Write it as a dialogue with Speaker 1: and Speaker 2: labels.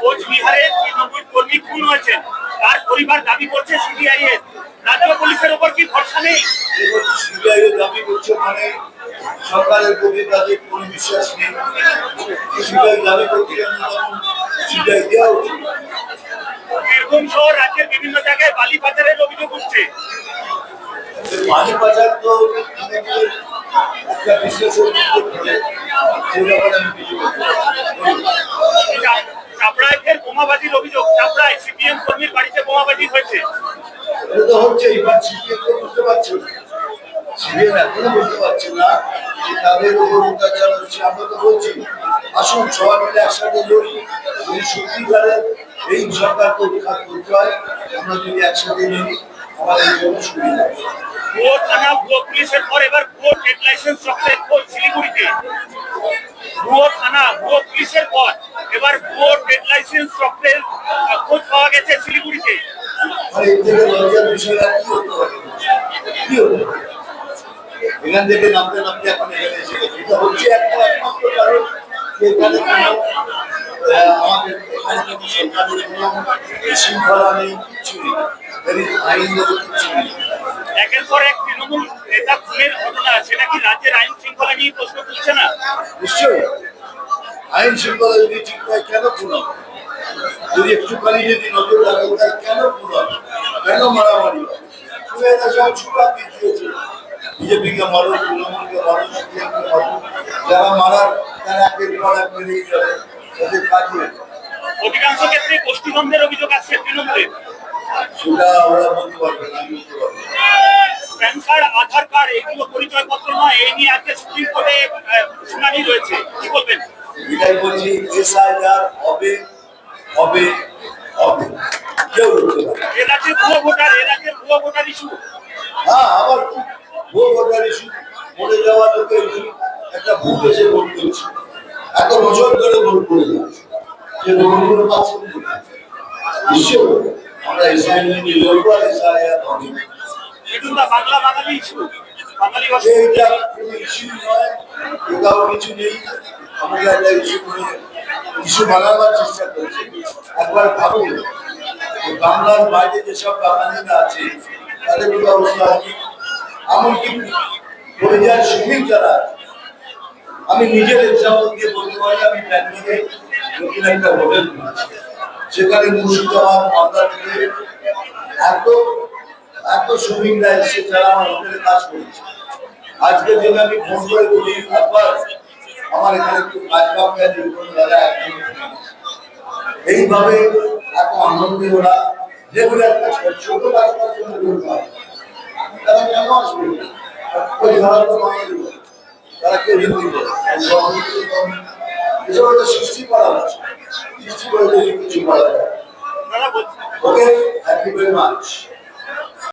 Speaker 1: কোচবিহারে তৃণমূল কর্মী পরিবার দাবি করছে সিবিআই এর রাজ্য পুলিশের উপর কি ভরসা নেই
Speaker 2: দাবি করছে মানে সরকারের প্রতি তাদের কোনো বিশ্বাস নেই দেওয়া
Speaker 1: বীরভূম সহ রাজ্যের বিভিন্ন জায়গায় বালি পাচারের অভিযোগ উঠছে
Speaker 2: পাচার তো একটা বিশ্বাসের মধ্যে পড়ে সে ব্যাপারে আমি কিছু বলতে পারব না।
Speaker 1: চা- চাপড়ায় ফের বোমাবাজির অভিযোগ। চাপড়ায় সিপিএম কর্মীর বাড়িতে বোমাবাজি হয়েছে।
Speaker 2: এটা হচ্ছে এবার সিবিএম তো বুঝতে পারছে না এখনও বুঝতে পারছে না যে তাদের উপর অত্যাচার হচ্ছে। আমরা তো বলছি আসুন সবাই মিলে একসাথে লড়ি। যদি সত্যিকারের এই সরকারকে উৎখাত করতে হয় আমরা যদি একসাথে লড়ি আমাদের জন্য সুবিধা
Speaker 1: ভুয়ো থানা ভুয়ো পুলিশের পর এবার ভুয়ো ট্রেড লাইসেন্স চক্রের শিলিগুড়িতে। ভুয়ো থানা, ভুয়ো পুলিশের পর এবার ভুয়ো ট্রেড লাইসেন্স চক্রের খোঁজ পাওয়া গেছে শিলিগুড়িতে?
Speaker 2: এখান থেকে নামতে নামতে এখন এখানে এসে গেছে। এটা হচ্ছে একটা একমাত্র কারণ এখানে আমাদের এখানে কোনো শৃঙ্খলা নেই, কিছু নেই। আইন কিছু নেই।
Speaker 1: একের পর এক তৃণমূল নেতা খুনের ঘটনা সেটা কি রাজ্যের আইন শৃঙ্খলা নিয়ে প্রশ্ন তুলছে না?
Speaker 2: নিশ্চয়ই। আইন শৃঙ্খলা যদি ঠিক হয় কেন খুন হবে? যদি একটুখানি যদি নজর রাখা যায় কেন খুন হবে? কেন মারামারি হবে? সব ছুটা দিয়েছে বিজেপিকে মারো তৃণমূলকে মারো সিপিএমকে মারো যারা মারার তারা একের পর এক মেরেই যাবে তাদের কাজ হয়েছে
Speaker 1: অধিকাংশ ক্ষেত্রে গোষ্ঠীদ্বন্দ্বের অভিযোগ আসছে তৃণমূলের।
Speaker 2: সেটা ওরা বলতে পারবে না আমি বলতে পারব।
Speaker 1: প্যান কার্ড আধার কার্ড এগুলো পরিচয়পত্র নয় এই নিয়ে আজকে সুপ্রিম কোর্টে শুনানি রয়েছে। কি বলবেন?
Speaker 2: এটাই বলছি এসআইআর হবে হবে হবে। কেউ
Speaker 1: এ রাজ্যে ভুয়ো ভোটার এ রাজ্যে ভুয়ো ভোটার ইস্যু।
Speaker 2: হ্যাঁ আবার ভুয়ো ভোটার ইস্যু। মরে যাওয়া লোকের ইস্যু। একটা ভুল এসে ভোট করছে এত বছর ধরে ভোট করে যাচ্ছে যে ভোটগুলো পাচ্ছে না। নিশ্চয়ই। আমরা এসআই নিয়ে লড়বো আর এসআই হবে।
Speaker 1: বাংলা বাঙালি ভাষা।
Speaker 2: কোনো নয় কিছু নেই। একটা ইস্যু ইস্যু চেষ্টা একবার বাংলার বাইরে যেসব বাঙালিরা আছে, তাদের অবস্থা এমনকি পরিযায় শ্রমিক যারা আমি নিজের এক্সাম্পল দিয়ে বলতে পারি, আমি ব্যাঙ্গালোরে নতুন একটা হোটেল। সেখানে মুর্শিদাবাদ মালদা থেকে এত এত শ্রমিকরা এসে যারা আমার হোটেলে কাজ করেছে। আজকে যদি আমি ফোন করে বলি, একবার আমার এখানে একটু কাজ পাবে দাদা এইভাবে এত আনন্দে ওরা রেগুলার কাজ করে, ছোট কাজ করার জন্য হয়। তারা কেন আসবে? ওই ধরার তো তারা কেউ হিন্দি বলে এসব একটা সৃষ্টি করা হচ্ছে। সৃষ্টি করে কিছু করা যায়। Okay you very much